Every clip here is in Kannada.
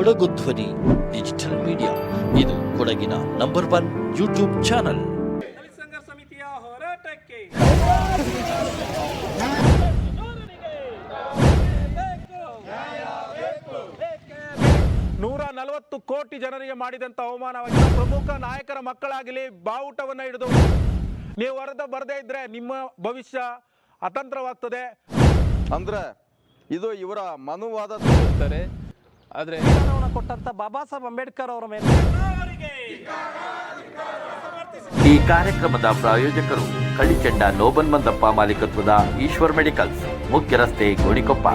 ಕೊಡಗು ಧ್ವನಿ ಡಿಜಿಟಲ್ ಮೀಡಿಯಾ ಇದು ಕೊಡಗಿನ ನಂಬರ್ ಒನ್ ಯೂಟ್ಯೂಬ್ ಚಾನಲ್ ಸಮಿತಿಯ ಹೋರಾಟಕ್ಕೆ ನೂರ ನಲವತ್ತು ಕೋಟಿ ಜನರಿಗೆ ಮಾಡಿದಂತ ಅವಮಾನವಾಗಿ ಪ್ರಮುಖ ನಾಯಕರ ಮಕ್ಕಳಾಗಲಿ ಬಾವುಟವನ್ನ ಹಿಡಿದು ನೀವು ವರದ ಬರದೇ ಇದ್ರೆ ನಿಮ್ಮ ಭವಿಷ್ಯ ಅತಂತ್ರವಾಗ್ತದೆ. ಅಂದ್ರೆ ಇದು ಇವರ ಮನುವಾದ ಇರ್ತಾರೆ ಆದರೆ ಕೊಟ್ಟಂತ ಬಾಬಾ ಸಾಹೇಬ್ ಅಂಬೇಡ್ಕರ್ ಅವರ ಮೇಲೆ. ಈ ಕಾರ್ಯಕ್ರಮದ ಪ್ರಾಯೋಜಕರು ಕಳಿಚಂಡ ನೋಬನ್ ಮಂದಪ್ಪ ಮಾಲೀಕತ್ವದ ಈಶ್ವರ್ ಮೆಡಿಕಲ್ಸ್, ಮುಖ್ಯ ರಸ್ತೆ ಗೋಣಿಕೊಪ್ಪ.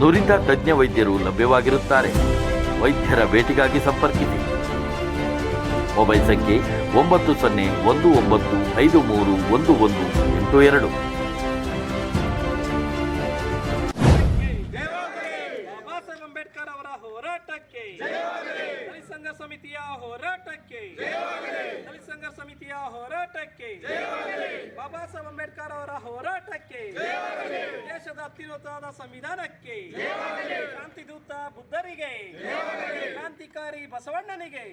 ನುರಿತ ತಜ್ಞ ವೈದ್ಯರು ಲಭ್ಯವಾಗಿರುತ್ತಾರೆ. ವೈದ್ಯರ ಭೇಟಿಗಾಗಿ ಸಂಪರ್ಕಿಸಿ. ಮೊಬೈಲ್ ಸಂಖ್ಯೆ ಒಂಬತ್ತು ಸೊನ್ನೆ ಒಂದು ಒಂಬತ್ತು ಐದು ಮೂರು ಒಂದು ಒಂದು ಎಂಟು ಎರಡು. ಅತ್ಯುನ್ನತವಾದ ಸಂವಿಧಾನಕ್ಕೆ ಕ್ರಾಂತಿದೂತ ಬುದ್ಧರಿಗೆ. ಕ್ರಾಂತಿಕಾರಿ ಬಸವಣ್ಣನಿಗೆ.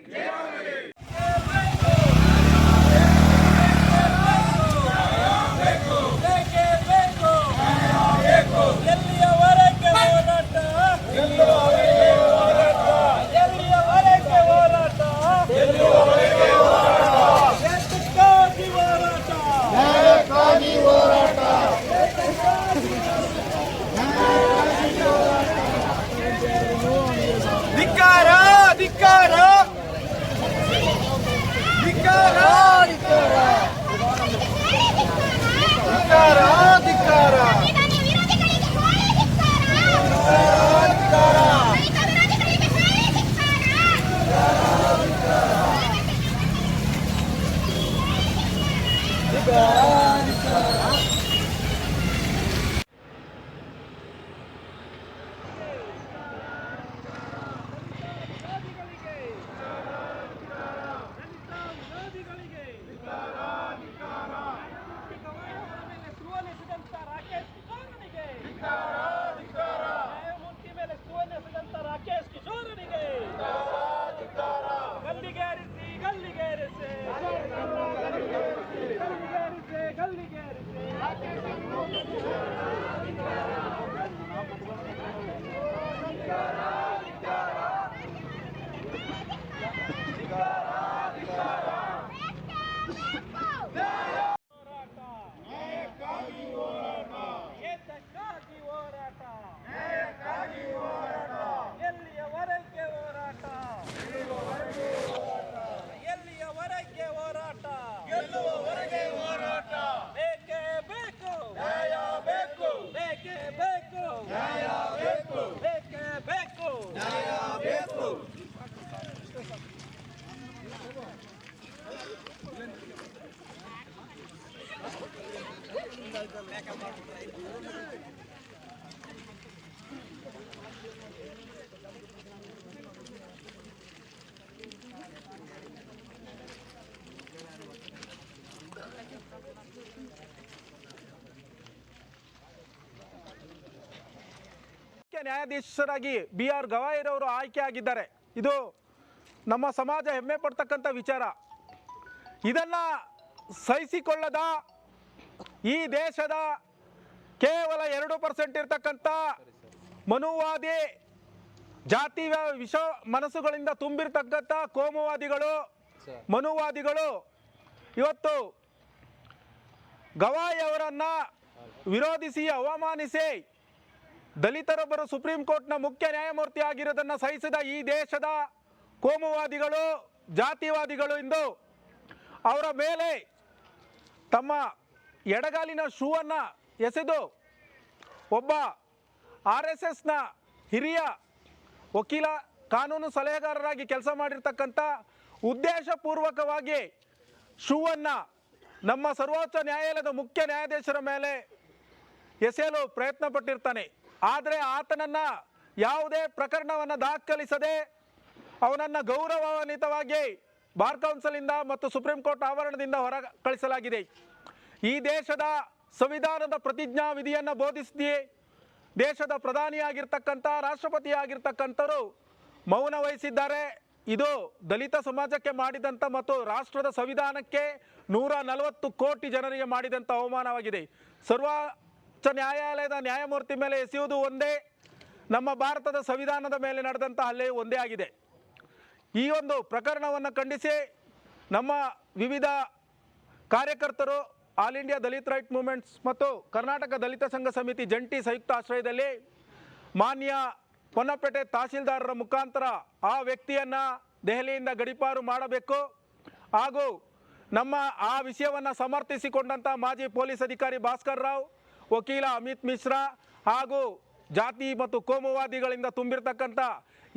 ನ್ಯಾಯಾಧೀಶರಾಗಿ ಬಿ ಆರ್ ಗವಾಯಿರವರು ಆಯ್ಕೆ ಆಗಿದ್ದಾರೆ ಇದು ನಮ್ಮ ಸಮಾಜ ಹೆಮ್ಮೆ ಪಡ್ತಕ್ಕಂಥ ವಿಚಾರ. ಇದನ್ನ ಸಹಿಸಿಕೊಳ್ಳದ ಈ ದೇಶದ ಕೇವಲ ಎರಡು ಪರ್ಸೆಂಟ್ ಇರತಕ್ಕಂಥ ಮನುವಾದಿ ಜಾತಿ ವಿಷ, ಮನಸ್ಸುಗಳಿಂದ ತುಂಬಿರ್ತಕ್ಕಂಥ ಕೋಮುವಾದಿಗಳು, ಮನುವಾದಿಗಳು ಇವತ್ತು ಗವಾಯಿ ಅವರನ್ನ ವಿರೋಧಿಸಿ ಅವಮಾನಿಸಿ ದಲಿತರೊಬ್ಬರು ಸುಪ್ರೀಂ ಕೋರ್ಟ್ನ ಮುಖ್ಯ ನ್ಯಾಯಮೂರ್ತಿ ಆಗಿರೋದನ್ನು ಸಹಿಸಿದ ಈ ದೇಶದ ಕೋಮುವಾದಿಗಳು, ಜಾತಿವಾದಿಗಳು ಇಂದು ಅವರ ಮೇಲೆ ತಮ್ಮ ಎಡಗಾಲಿನ ಶೂವನ್ನು ಎಸೆದು ಒಬ್ಬ ಆರ್ ಎಸ್ ಎಸ್ನ ಹಿರಿಯ ವಕೀಲ, ಕಾನೂನು ಸಲಹೆಗಾರರಾಗಿ ಕೆಲಸ ಮಾಡಿರ್ತಕ್ಕಂಥ ಉದ್ದೇಶಪೂರ್ವಕವಾಗಿ ಶೂವನ್ನು ನಮ್ಮ ಸರ್ವೋಚ್ಚ ನ್ಯಾಯಾಲಯದ ಮುಖ್ಯ ನ್ಯಾಯಾಧೀಶರ ಮೇಲೆ ಎಸೆಯಲು ಪ್ರಯತ್ನ ಪಟ್ಟಿರ್ತಾನೆ ಆದರೆ ಆತನನ್ನ ಯಾವುದೇ ಪ್ರಕರಣವನ್ನು ದಾಖಲಿಸದೆ ಅವನನ್ನು ಗೌರವಾನ್ವಿತವಾಗಿ ಬಾರ್ ಕೌನ್ಸಿಲಿಂದ ಮತ್ತು ಸುಪ್ರೀಂ ಕೋರ್ಟ್ ಆವರಣದಿಂದ ಹೊರ ಕಳಿಸಲಾಗಿದೆ. ಈ ದೇಶದ ಸಂವಿಧಾನದ ಪ್ರತಿಜ್ಞಾ ವಿಧಿಯನ್ನು ಬೋಧಿಸಿ ದೇಶದ ಪ್ರಧಾನಿಯಾಗಿರ್ತಕ್ಕಂಥ, ರಾಷ್ಟ್ರಪತಿಯಾಗಿರ್ತಕ್ಕಂಥವರು ಮೌನ ವಹಿಸಿದ್ದಾರೆ. ಇದು ದಲಿತ ಸಮಾಜಕ್ಕೆ ಮಾಡಿದಂಥ ಮತ್ತು ರಾಷ್ಟ್ರದ ಸಂವಿಧಾನಕ್ಕೆ ನೂರ ನಲವತ್ತು ಕೋಟಿ ಜನರಿಗೆ ಮಾಡಿದಂಥ ಅವಮಾನವಾಗಿದೆ. ಸರ್ವೋಚ್ಚ ನ್ಯಾಯಾಲಯದ ನ್ಯಾಯಮೂರ್ತಿ ಮೇಲೆ ಎಸೆಯುವುದು ಒಂದೇ, ನಮ್ಮ ಭಾರತದ ಸಂವಿಧಾನದ ಮೇಲೆ ನಡೆದಂತಹ ಹಲ್ಲೆ ಒಂದೇ ಆಗಿದೆ. ಈ ಒಂದು ಪ್ರಕರಣವನ್ನು ಖಂಡಿಸಿ ನಮ್ಮ ವಿವಿಧ ಕಾರ್ಯಕರ್ತರು, all India Dalit right movements ಮತ್ತು ಕರ್ನಾಟಕ ದಲಿತ ಸಂಘ ಸಮಿತಿ ಜಂಟಿ ಸಂಯುಕ್ತ ಆಶ್ರಯದಲ್ಲಿ ಮಾನ್ಯ ಪೊನ್ನಪೇಟೆ ತಹಸೀಲ್ದಾರರ ಮುಖಾಂತರ ಆ ವ್ಯಕ್ತಿಯನ್ನು ದೆಹಲಿಯಿಂದ ಗಡಿಪಾರು ಮಾಡಬೇಕು. ಹಾಗೂ ನಮ್ಮ ಆ ವಿಷಯವನ್ನು ಸಮರ್ಥಿಸಿಕೊಂಡಂಥ ಮಾಜಿ ಪೊಲೀಸ್ ಅಧಿಕಾರಿ ಭಾಸ್ಕರ್ ರಾವ್ ವಕೀಲ ಅಮಿತ್ ಮಿಶ್ರಾ ಹಾಗೂ ಜಾತಿ ಮತ್ತು ಕೋಮುವಾದಿಗಳಿಂದ ತುಂಬಿರ್ತಕ್ಕಂಥ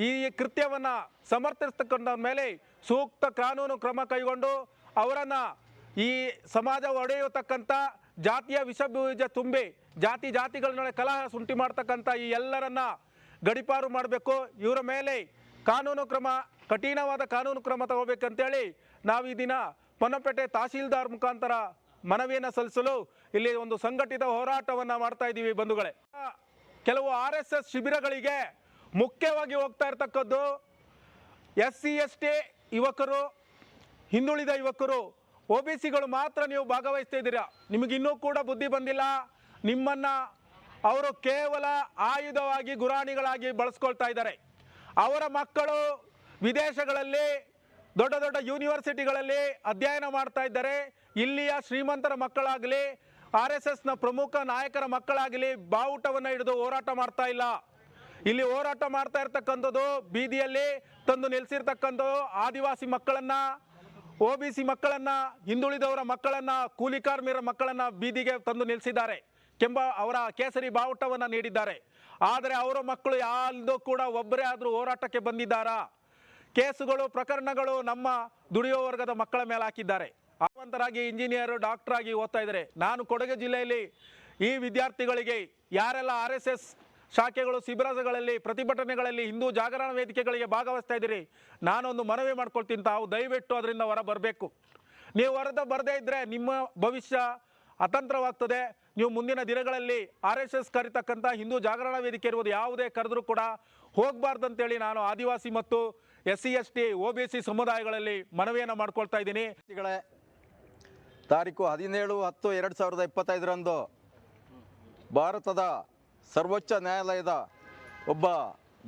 ಈ ಕೃತ್ಯವನ್ನು ಸಮರ್ಥಿಸ್ತಕ್ಕಂಥ ಮೇಲೆ ಸೂಕ್ತ ಕಾನೂನು ಕ್ರಮ ಕೈಗೊಂಡು ಅವರನ್ನು ಈ ಸಮಾಜ ಒಡೆಯತಕ್ಕಂಥ ಜಾತಿಯ ವಿಷ ಬೀಜ ತುಂಬಿ ಜಾತಿ ಜಾತಿಗಳ ನಡುವೆ ಕಲಹ ಸುಂಟಿ ಮಾಡ್ತಕ್ಕಂಥ ಈ ಎಲ್ಲರನ್ನ ಗಡಿಪಾರು ಮಾಡಬೇಕು. ಇವರ ಮೇಲೆ ಕಾನೂನು ಕ್ರಮ, ಕಠಿಣವಾದ ಕಾನೂನು ಕ್ರಮ ತಗೋಬೇಕಂತೇಳಿ ನಾವು ಈ ದಿನ ಪೊನ್ನಪೇಟೆ ತಹಸೀಲ್ದಾರ್ ಮುಖಾಂತರ ಮನವಿಯನ್ನು ಸಲ್ಲಿಸಲು ಇಲ್ಲಿ ಒಂದು ಸಂಘಟಿತ ಹೋರಾಟವನ್ನು ಮಾಡ್ತಾ ಇದ್ದೀವಿ ಬಂಧುಗಳೇ. ಕೆಲವು ಆರ್ ಎಸ್ ಎಸ್ ಶಿಬಿರಗಳಿಗೆ ಮುಖ್ಯವಾಗಿ ಹೋಗ್ತಾ ಇರ್ತಕ್ಕದ್ದು ಎಸ್ ಸಿ ಎಸ್ ಟಿ ಯುವಕರು, ಹಿಂದುಳಿದ ಯುವಕರು, ಒ ಬಿ ಸಿಗಳು ಮಾತ್ರ ನೀವು ಭಾಗವಹಿಸ್ತಾ ಇದ್ದೀರಾ? ನಿಮಗೆ ಇನ್ನೂ ಕೂಡ ಬುದ್ಧಿ ಬಂದಿಲ್ಲ? ನಿಮ್ಮನ್ನು ಅವರು ಕೇವಲ ಆಯುಧವಾಗಿ ಗುರಾಣಿಗಳಾಗಿ ಬಳಸ್ಕೊಳ್ತಾ ಇದ್ದಾರೆ. ಅವರ ಮಕ್ಕಳು ವಿದೇಶಗಳಲ್ಲಿ ದೊಡ್ಡ ದೊಡ್ಡ ಯೂನಿವರ್ಸಿಟಿಗಳಲ್ಲಿ ಅಧ್ಯಯನ ಮಾಡ್ತಾ ಇದ್ದಾರೆ. ಇಲ್ಲಿಯ ಶ್ರೀಮಂತರ ಮಕ್ಕಳಾಗಲಿ, ಆರ್ ಎಸ್ ಎಸ್ನ ಪ್ರಮುಖ ನಾಯಕರ ಮಕ್ಕಳಾಗಲಿ ಬಾವುಟವನ್ನು ಹಿಡಿದು ಹೋರಾಟ ಮಾಡ್ತಾ ಇಲ್ಲ. ಇಲ್ಲಿ ಹೋರಾಟ ಮಾಡ್ತಾ ಇರ್ತಕ್ಕಂಥದ್ದು ಬೀದಿಯಲ್ಲಿ ತಂದು ನಿಲ್ಲಿಸಿರ್ತಕ್ಕಂಥದ್ದು ಆದಿವಾಸಿ ಮಕ್ಕಳನ್ನ, ಒ ಬಿ ಸಿ ಮಕ್ಕಳನ್ನ, ಹಿಂದುಳಿದವರ ಮಕ್ಕಳನ್ನ, ಕೂಲಿ ಕಾರ್ಮಿಕರ ಮಕ್ಕಳನ್ನ ಬೀದಿಗೆ ತಂದು ನಿಲ್ಲಿಸಿದ್ದಾರೆ ಕೆಂಬ ಅವರ ಕೇಸರಿ ಬಾವುಟವನ್ನು ನೀಡಿದ್ದಾರೆ. ಆದರೆ ಅವರ ಮಕ್ಕಳು ಯಾರ್ದು ಕೂಡ ಒಬ್ಬರೇ ಆದರೂ ಹೋರಾಟಕ್ಕೆ ಬಂದಿದ್ದಾರಾ? ಕೇಸುಗಳು, ಪ್ರಕರಣಗಳು ನಮ್ಮ ದುಡಿಯೋ ವರ್ಗದ ಮಕ್ಕಳ ಮೇಲೆ ಹಾಕಿದ್ದಾರೆ. ಆವಂತರಾಗಿ ಇಂಜಿನಿಯರ್ ಡಾಕ್ಟರ್ ಆಗಿ ಓದ್ತಾ ಇದ್ದಾರೆ. ನಾನು ಕೊಡಗು ಜಿಲ್ಲೆಯಲ್ಲಿ ಈ ವಿದ್ಯಾರ್ಥಿಗಳಿಗೆ ಯಾರೆಲ್ಲ ಆರ್ ಎಸ್ ಎಸ್ ಶಾಖೆಗಳು, ಶಿಬಿರಗಳಲ್ಲಿ, ಪ್ರತಿಭಟನೆಗಳಲ್ಲಿ ಹಿಂದೂ ಜಾಗರಣ ವೇದಿಕೆಗಳಿಗೆ ಭಾಗವಹಿಸ್ತಾ ಇದ್ದೀರಿ, ನಾನೊಂದು ಮನವಿ ಮಾಡ್ಕೊಳ್ತೀನಿ ತಾವು, ದಯವಿಟ್ಟು ಅದರಿಂದ ಹೊರ ಬರಬೇಕು. ನೀವು ಹೊರದ ಬರದೇ ಇದ್ದರೆ ನಿಮ್ಮ ಭವಿಷ್ಯ ಅತಂತ್ರವಾಗ್ತದೆ. ನೀವು ಮುಂದಿನ ದಿನಗಳಲ್ಲಿ ಆರ್ ಎಸ್ ಎಸ್ ಕರಿತಕ್ಕಂಥ ಹಿಂದೂ ಜಾಗರಣ ವೇದಿಕೆ ಇರುವುದು ಯಾವುದೇ ಕರೆದರೂ ಕೂಡ ಹೋಗಬಾರ್ದಂತೇಳಿ ನಾನು ಆದಿವಾಸಿ ಮತ್ತು S C S T O B C ಸಮುದಾಯಗಳಲ್ಲಿ ಮನವಿಯನ್ನು ಮಾಡ್ಕೊಳ್ತಾ ಇದ್ದೀನಿ. ತಾರೀಕು ಹದಿನೇಳು ಹತ್ತು ಎರಡು ಸಾವಿರದ ಇಪ್ಪತ್ತೈದರಂದು ಭಾರತದ ಸರ್ವೋಚ್ಚ ನ್ಯಾಯಾಲಯದ ಒಬ್ಬ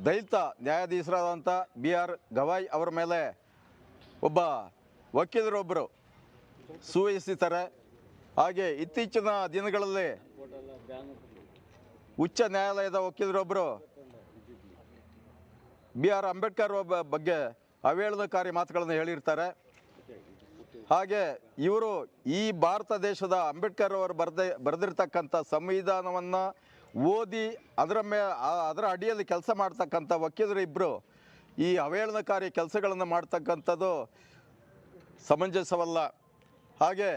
ದಲಿತ ನ್ಯಾಯಾಧೀಶರಾದಂಥ ಬಿ ಆರ್ ಗವಾಯ್ ಅವರ ಮೇಲೆ ಒಬ್ಬ ವಕೀಲರೊಬ್ಬರು ಸೂಚಿಸಿದ್ದಾರೆ ಹಾಗೆ ಇತ್ತೀಚಿನ ದಿನಗಳಲ್ಲಿ ಉಚ್ಚ ನ್ಯಾಯಾಲಯದ ವಕೀಲರೊಬ್ಬರು ಬಿ ಆರ್ ಅಂಬೇಡ್ಕರ್ ಒಬ್ಬ ಬಗ್ಗೆ ಅವೇಳನಕಾರಿ ಮಾತುಗಳನ್ನು ಹೇಳಿರ್ತಾರೆ. ಹಾಗೆ ಇವರು ಈ ಭಾರತ ದೇಶದ ಅಂಬೇಡ್ಕರ್ ಅವರು ಬರೆದ, ಬರೆದಿರ್ತಕ್ಕಂಥ ಸಂವಿಧಾನವನ್ನು ಓದಿ ಅದರ ಮೇ ಅದರ ಅಡಿಯಲ್ಲಿ ಕೆಲಸ ಮಾಡ್ತಕ್ಕಂಥ ವಕೀಲರು ಇಬ್ಬರು ಈ ಅವೇಳನಕಾರಿ ಕೆಲಸಗಳನ್ನು ಮಾಡ್ತಕ್ಕಂಥದ್ದು ಸಮಂಜಸವಲ್ಲ. ಹಾಗೆ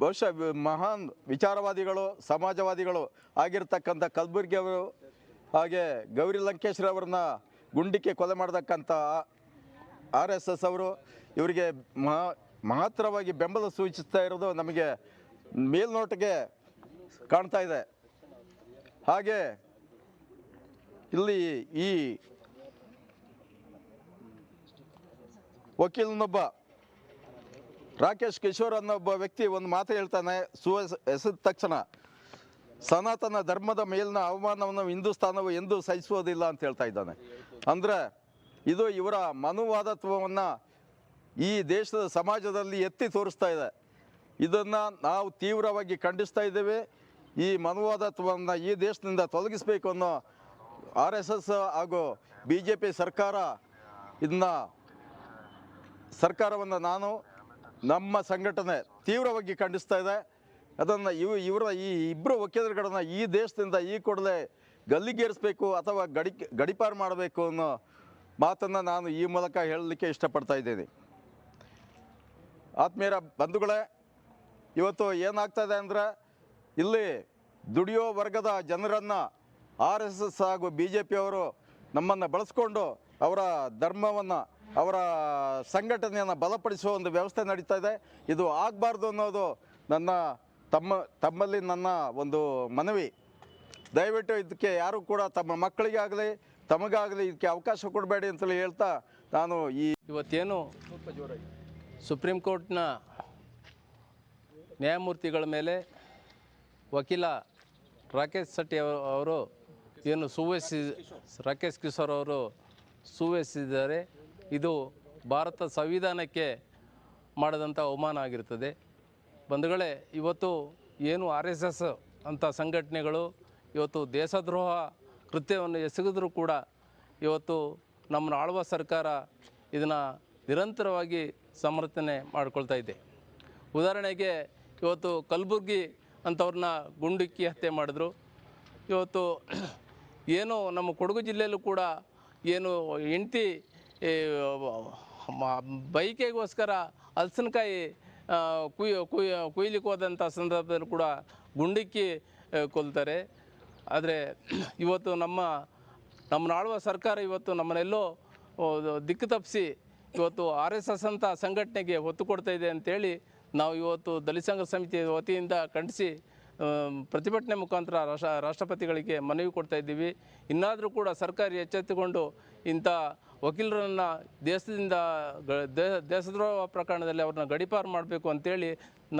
ಬಹುಶಃ ಮಹಾನ್ ವಿಚಾರವಾದಿಗಳು, ಸಮಾಜವಾದಿಗಳು ಆಗಿರ್ತಕ್ಕಂಥ ಕಲಬುರ್ಗಿ ಅವರು ಹಾಗೆ ಗೌರಿ ಲಂಕೇಶ್ವರವ್ರನ್ನ ಗುಂಡಿಕ್ಕೆ ಕೊಲೆ ಮಾಡತಕ್ಕಂಥ ಆರ್ ಎಸ್ ಎಸ್ ಅವರು ಇವರಿಗೆ ಮಹಾ, ಮಹತ್ತರವಾಗಿ ಬೆಂಬಲ ಸೂಚಿಸ್ತಾ ಇರೋದು ನಮಗೆ ಮೇಲ್ನೋಟಕ್ಕೆ ಕಾಣ್ತಾ ಇದೆ. ಹಾಗೆ ಇಲ್ಲಿ ಈ ವಕೀಲನೊಬ್ಬ ರಾಕೇಶ್ ಕಿಶೋರ್ ಅನ್ನೋ ಒಬ್ಬ ವ್ಯಕ್ತಿ ಒಂದು ಮಾತು ಹೇಳ್ತಾನೆ, ಸುವ, ಎಸೆದ ತಕ್ಷಣ. ಸನಾತನ ಧರ್ಮದ ಮೇಲಿನ ಅವಮಾನವನ್ನು ಹಿಂದೂಸ್ತಾನವು ಎಂದೂ ಸಹಿಸುವುದಿಲ್ಲ ಅಂತ ಹೇಳ್ತಾ ಇದ್ದಾನೆ. ಅಂದರೆ ಇದು ಇವರ ಮನುವಾದತ್ವವನ್ನು ಈ ದೇಶದ ಸಮಾಜದಲ್ಲಿ ಎತ್ತಿ ತೋರಿಸ್ತಾ ಇದೆ. ಇದನ್ನು ನಾವು ತೀವ್ರವಾಗಿ ಖಂಡಿಸ್ತಾ ಇದ್ದೇವೆ. ಈ ಮನುವಾದತ್ವವನ್ನು ಈ ದೇಶದಿಂದ ತೊಲಗಿಸಬೇಕು ಅನ್ನೋ ಆರ್ ಎಸ್ ಎಸ್ ಹಾಗೂ ಬಿ ಜೆ ಪಿ ಸರ್ಕಾರ ಇದನ್ನ ಸರ್ಕಾರವನ್ನು ನಾನು ನಮ್ಮ ಸಂಘಟನೆ ತೀವ್ರವಾಗಿ ಖಂಡಿಸ್ತಾ ಇದೆ. ಅದನ್ನು ಇವು ಇವರ ಈ ಇಬ್ಬರು ವಕೀಲರುಗಳನ್ನ ಈ ದೇಶದಿಂದ ಈ ಕೂಡಲೇ ಗಲ್ಲಿಗೇರಿಸಬೇಕು ಅಥವಾ ಗಡಿ ಗಡಿಪಾರು ಮಾಡಬೇಕು ಅನ್ನೋ ಮಾತನ್ನು ನಾನು ಈ ಮೂಲಕ ಹೇಳಲಿಕ್ಕೆ ಇಷ್ಟಪಡ್ತಾ ಇದ್ದೀನಿ. ಆತ್ಮೀಯರ ಬಂಧುಗಳೇ, ಇವತ್ತು ಏನಾಗ್ತದೆ ಅಂದರೆ ಇಲ್ಲಿ ದುಡಿಯೋ ವರ್ಗದ ಜನರನ್ನು ಆರ್ ಎಸ್ ಎಸ್ ಹಾಗೂ ಬಿ ಜೆ ಪಿಯವರು ನಮ್ಮನ್ನು ಬಳಸ್ಕೊಂಡು ಅವರ ಧರ್ಮವನ್ನು, ಅವರ ಸಂಘಟನೆಯನ್ನು ಬಲಪಡಿಸುವ ಒಂದು ವ್ಯವಸ್ಥೆ ನಡೀತಾ ಇದೆ. ಇದು ಆಗಬಾರ್ದು ಅನ್ನೋದು ನನ್ನ ತಮ್ಮ, ತಮ್ಮಲ್ಲಿ ನನ್ನ ಒಂದು ಮನವಿ. ದಯವಿಟ್ಟು ಇದಕ್ಕೆ ಯಾರು ಕೂಡ ತಮ್ಮ ಮಕ್ಕಳಿಗಾಗಲಿ, ತಮಗಾಗಲಿ ಇದಕ್ಕೆ ಅವಕಾಶ ಕೊಡಬೇಡಿ ಅಂತೇಳಿ ಹೇಳ್ತಾ ನಾನು ಈ ಇವತ್ತೇನು ಸುಪ್ರೀಂ ಕೋರ್ಟ್ನ ನ್ಯಾಯಮೂರ್ತಿಗಳ ಮೇಲೆ ವಕೀಲ ರಾಕೇಶ್ ಶೆಟ್ಟಿ ಅವ- ಅವರು ಏನು ಸುವೆಸಿ ರಾಕೇಶ್ ಕಿಶೋರ್ ಅವರು ಸುವೆಸಿದ್ದಾರೆ ಇದು ಭಾರತ ಸಂವಿಧಾನಕ್ಕೆ ಮಾಡಿದಂಥ ಅವಮಾನ ಆಗಿರ್ತದೆ. ಬಂಧುಗಳೇ, ಇವತ್ತು ಏನು ಆರ್ ಎಸ್ ಎಸ್ ಅಂಥ ಸಂಘಟನೆಗಳು, ಇವತ್ತು ದೇಶದ್ರೋಹ ಕೃತ್ಯವನ್ನು ಎಸಗಿದ್ರೂ ಕೂಡ ಇವತ್ತು ನಮ್ಮನ್ನು ಆಳುವ ಸರ್ಕಾರ ಇದನ್ನು ನಿರಂತರವಾಗಿ ಸಮರ್ಥನೆ ಮಾಡಿಕೊಳ್ತಾ ಇದೆ. ಉದಾಹರಣೆಗೆ, ಇವತ್ತು ಕಲಬುರ್ಗಿ ಅಂಥವ್ರನ್ನ ಗುಂಡಿಕ್ಕಿ ಹತ್ಯೆ ಮಾಡಿದ್ರು. ಇವತ್ತು ಏನು ನಮ್ಮ ಕೊಡಗು ಜಿಲ್ಲೆಯಲ್ಲೂ ಕೂಡ ಏನು ಹೆಂಡ್ತಿ ಬೈಕಿಗೋಸ್ಕರ ಹಲಸಿನಕಾಯಿ ಕುಯ್ ಕುಯ್, ಕುಯ್ಲಿಕ್ಕೆ ಹೋದಂಥ ಸಂದರ್ಭದಲ್ಲಿ ಕೂಡ ಗುಂಡಿಕ್ಕಿ ಕೊಲ್ತಾರೆ. ಆದರೆ ಇವತ್ತು ನಮ್ಮ ನಮ್ಮ ಆಳುವ ಸರ್ಕಾರ ಇವತ್ತು ನಮ್ಮನ್ನೆಲ್ಲೋ ದಿಕ್ಕು ತಪ್ಪಿಸಿ ಇವತ್ತು ಆರ್ ಎಸ್ ಎಸ್ ಅಂತ ಸಂಘಟನೆಗೆ ಒತ್ತು ಕೊಡ್ತಾ ಇದೆ ಅಂತೇಳಿ ನಾವು ಇವತ್ತು ದಲಿತ ಸಂಘ ಸಮಿತಿ ವತಿಯಿಂದ ಖಂಡಿಸಿ ಪ್ರತಿಭಟನೆ ಮುಖಾಂತರ ರಾಷ್ಟ್ರ, ರಾಷ್ಟ್ರಪತಿಗಳಿಗೆ ಮನವಿ ಕೊಡ್ತಾ ಇದ್ದೀವಿ. ಇನ್ನಾದರೂ ಕೂಡ ಸರ್ಕಾರ ಎಚ್ಚೆತ್ತುಕೊಂಡು ಇಂಥ ವಕೀಲರನ್ನು ದೇಶದಿಂದ ದೇಶದ್ರೋಹ ಪ್ರಕರಣದಲ್ಲಿ ಅವ್ರನ್ನ ಗಡಿಪಾರು ಮಾಡಬೇಕು ಅಂತೇಳಿ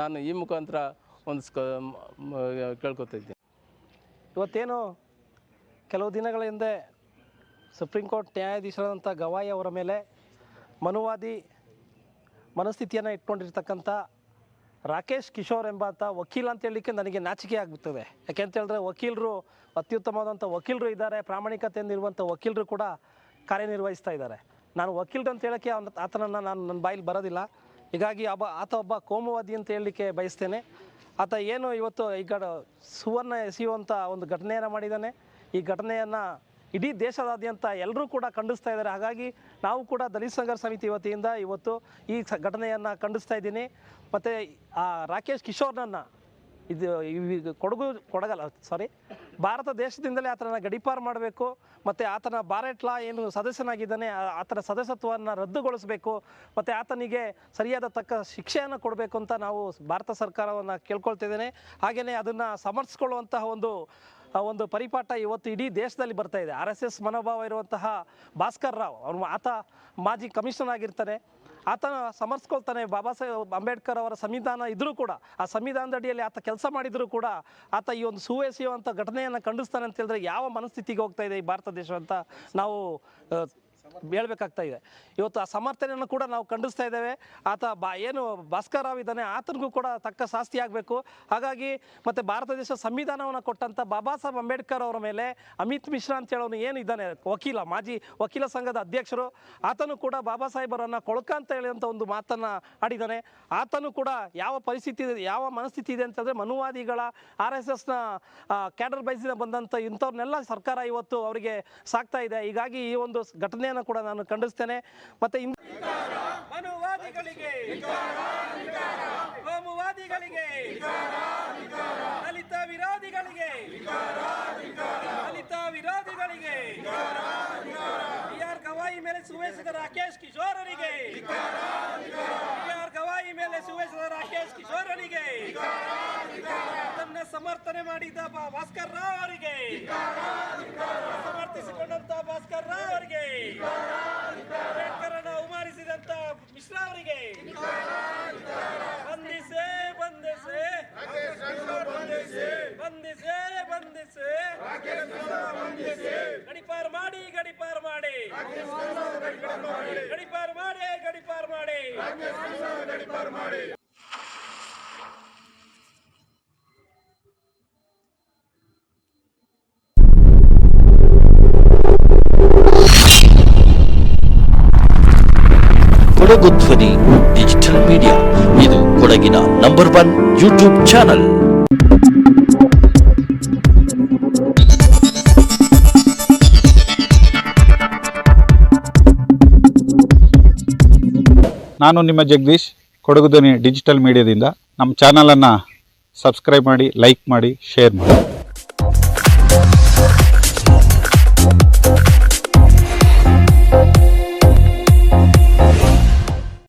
ನಾನು ಈ ಮುಖಾಂತರ ಒಂದು ಸ್ಕ ಇದ್ದೀನಿ. ಇವತ್ತೇನು ಕೆಲವು ದಿನಗಳ ಹಿಂದೆ ಸುಪ್ರೀಂ ಕೋರ್ಟ್ ನ್ಯಾಯಾಧೀಶರಾದಂಥ ಗವಾಯಿ ಅವರ ಮೇಲೆ ಮನುವಾದಿ ಮನಸ್ಥಿತಿಯನ್ನು ಇಟ್ಕೊಂಡಿರ್ತಕ್ಕಂಥ ರಾಕೇಶ್ ಕಿಶೋರ್ ಎಂಬಾತ ವಕೀಲ ಅಂತ ಹೇಳಲಿಕ್ಕೆ ನನಗೆ ನಾಚಿಕೆ ಆಗ್ಬಿಡ್ತದೆ. ಯಾಕೆಂತ ಹೇಳಿದ್ರೆ ವಕೀಲರು ಅತ್ಯುತ್ತಮವಾದಂಥ ವಕೀಲರು ಇದ್ದಾರೆ, ಪ್ರಾಮಾಣಿಕತೆಯಿಂದ ಇರುವಂಥ ವಕೀಲರು ಕೂಡ ಕಾರ್ಯನಿರ್ವಹಿಸ್ತಾ ಇದ್ದಾರೆ. ನಾನು ವಕೀಲರು ಅಂತ ಹೇಳೋಕ್ಕೆ ಅವನ ಆತನನ್ನು ನಾನು ನನ್ನ ಬಾಯಲ್ಲಿ ಬರೋದಿಲ್ಲ. ಹೀಗಾಗಿ ಒಬ್ಬ ಆತ ಒಬ್ಬ ಕೋಮುವಾದಿ ಅಂತ ಹೇಳಲಿಕ್ಕೆ ಬಯಸ್ತೇನೆ. ಆತ ಏನು ಇವತ್ತು ಈ ಕಡೆ ಸುವರ್ಣ ಎಸೆಯುವಂಥ ಒಂದು ಘಟನೆಯನ್ನು ಮಾಡಿದ್ದಾನೆ. ಈ ಘಟನೆಯನ್ನು ಇಡೀ ದೇಶದಾದ್ಯಂತ ಎಲ್ಲರೂ ಕೂಡ ಖಂಡಿಸ್ತಾ ಇದ್ದಾರೆ. ಹಾಗಾಗಿ ನಾವು ಕೂಡ ದಲಿತ ಸಂಘರ್ಷ ಸಮಿತಿ ವತಿಯಿಂದ ಇವತ್ತು ಈ ಘಟನೆಯನ್ನು ಖಂಡಿಸ್ತಾ ಇದ್ದೀನಿ. ಮತ್ತು ಆ ರಾಕೇಶ್ ಕಿಶೋರ್ನನ್ನು ಇದು ಕೊಡಗು ಕೊಡಗಲ್ಲ ಸಾರಿ ಭಾರತ ದೇಶದಿಂದಲೇ ಆತನ ಗಡಿಪಾರು ಮಾಡಬೇಕು ಮತ್ತು ಆತನ ಬಾರೆಟ್ ಲಾ ಏನು ಸದಸ್ಯನಾಗಿದ್ದಾನೆ ಆತನ ಸದಸ್ಯತ್ವವನ್ನು ರದ್ದುಗೊಳಿಸಬೇಕು ಮತ್ತು ಆತನಿಗೆ ಸರಿಯಾದ ತಕ್ಕ ಶಿಕ್ಷೆಯನ್ನು ಕೊಡಬೇಕು ಅಂತ ನಾವು ಭಾರತ ಸರ್ಕಾರವನ್ನು ಕೇಳ್ಕೊಳ್ತಿದ್ದೇನೆ. ಹಾಗೆಯೇ ಅದನ್ನು ಸಮರ್ಥಿಸ್ಕೊಳ್ಳುವಂತಹ ಒಂದು ಒಂದು ಪರಿಪಾಠ ಇವತ್ತು ಇಡೀ ದೇಶದಲ್ಲಿ ಬರ್ತಾ ಇದೆ. ಆರ್ ಎಸ್ ಎಸ್ ಮನೋಭಾವ ಇರುವಂತಹ ಭಾಸ್ಕರ್ ರಾವ್, ಅವನು ಆತ ಮಾಜಿ ಕಮಿಷನರ್ ಆಗಿರ್ತಾನೆ. ಆತನ ಸಮರ್ಸ್ಕೊಳ್ತಾನೆ. ಬಾಬಾ ಸಾಹೇಬ್ ಅಂಬೇಡ್ಕರ್ ಅವರ ಸಂವಿಧಾನ ಇದ್ದರೂ ಕೂಡ, ಆ ಸಂವಿಧಾನದ ಅಡಿಯಲ್ಲಿ ಆತ ಕೆಲಸ ಮಾಡಿದರೂ ಕೂಡ ಆತ ಈ ಒಂದು ಸುವೆಸಿಯುವಂಥ ಘಟನೆಯನ್ನು ಖಂಡಿಸ್ತಾನೆ ಅಂತ ಹೇಳಿದ್ರೆ ಯಾವ ಮನಸ್ಥಿತಿಗೆ ಹೋಗ್ತಾ ಇದೆ ಈ ಭಾರತ ದೇಶ ಅಂತ ನಾವು ಹೇಳ್ಬೇಕಾಗ್ತಾ ಇದೆ. ಇವತ್ತು ಆ ಸಮರ್ಥನೆಯನ್ನು ಕೂಡ ನಾವು ಖಂಡಿಸ್ತಾ ಇದ್ದೇವೆ. ಆತ ಬಾ, ಏನು ಭಾಸ್ಕರ್ ರಾವ್ ಇದ್ದಾನೆ, ಆತನಿಗೂ ಕೂಡ ತಕ್ಕ ಶಾಸ್ತಿ ಆಗಬೇಕು. ಹಾಗಾಗಿ ಮತ್ತು ಭಾರತ ದೇಶ ಸಂವಿಧಾನವನ್ನು ಕೊಟ್ಟಂಥ ಬಾಬಾ ಸಾಹೇಬ್ ಅಂಬೇಡ್ಕರ್ ಅವರ ಮೇಲೆ ಅಮಿತ್ ಮಿಶ್ರಾ ಅಂತ ಹೇಳೋನು ಏನು ಇದ್ದಾನೆ, ವಕೀಲ, ಮಾಜಿ ವಕೀಲ ಸಂಘದ ಅಧ್ಯಕ್ಷರು. ಆತನು ಕೂಡ ಬಾಬಾ ಸಾಹೇಬರನ್ನು ಕೊಳಕ ಅಂತ ಹೇಳುವಂಥ ಒಂದು ಮಾತನ್ನು ಆಡಿದ್ದಾನೆ. ಆತನು ಕೂಡ ಯಾವ ಪರಿಸ್ಥಿತಿ ಇದೆ, ಯಾವ ಮನಸ್ಥಿತಿ ಇದೆ ಅಂತಂದರೆ ಮನುವಾದಿಗಳ ಆರ್ ಎಸ್ ಎಸ್ನ ಕ್ಯಾಡರ್ ಬೈಸಿನ ಬಂದಂಥ ಇಂಥವ್ರನ್ನೆಲ್ಲ ಸರ್ಕಾರ ಇವತ್ತು ಅವರಿಗೆ ಸಾಕ್ತಾ ಇದೆ. ಹೀಗಾಗಿ ಈ ಒಂದು ಘಟನೆಯನ್ನು ಕೂಡ ನಾನು ಖಂಡಿಸ್ತೇನೆ. ಮತ್ತು ಇನ್ ಕೋಮುವಾದಿಗಳಿಗೆ ದಲಿತ ವಿರೋಧಿಗಳಿಗೆ ದಲಿತ ವಿರೋಧಿಗಳಿಗೆ ಬಿ ಆರ್ ಗವಾಯಿ ಮೇಲೆ ಸುವೇಸಿದ ರಾಕೇಶ್ ಕಿಶೋರರಿಗೆ ಬಿ ಆರ್ ಗವಾಯಿ ಮೇಲೆ ಸುವೇಸಿದ ರಾಕೇಶ್ ಕಿಶೋರರಿಗೆ ತನ್ನ ಸಮರ್ಥನೆ ಮಾಡಿದ ಭಾಸ್ಕರ್ ರಾವ್ ಅವರಿಗೆ ಸಮರ್ಥಿಸಿಕೊಂಡಂತ ಭಾಸ್ಕರ್ ರಾವ್ ಅವರಿಗೆ. ಅಂಬೇಡ್ಕರ್ ಅನ್ನ ಉಮಾರಿಸಿದಂತ ಮಿಶ್ರಾ ಅವರಿಗೆ. ಕೊಡಗಿನ ನಂಬರ್ ಒನ್ ಯೂಟ್ಯೂಬ್ ಚಾನಲ್ ನಾನು ನಿಮ್ಮ ಜಗದೀಶ್, ಕೊಡಗು ಧ್ವನಿ ಡಿಜಿಟಲ್ ಮೀಡಿಯಾದಿಂದ ನಮ್ಮ ಚಾನಲನ್ನು ಸಬ್ಸ್ಕ್ರೈಬ್ ಮಾಡಿ ಲೈಕ್ ಮಾಡಿ ಶೇರ್ ಮಾಡಿ.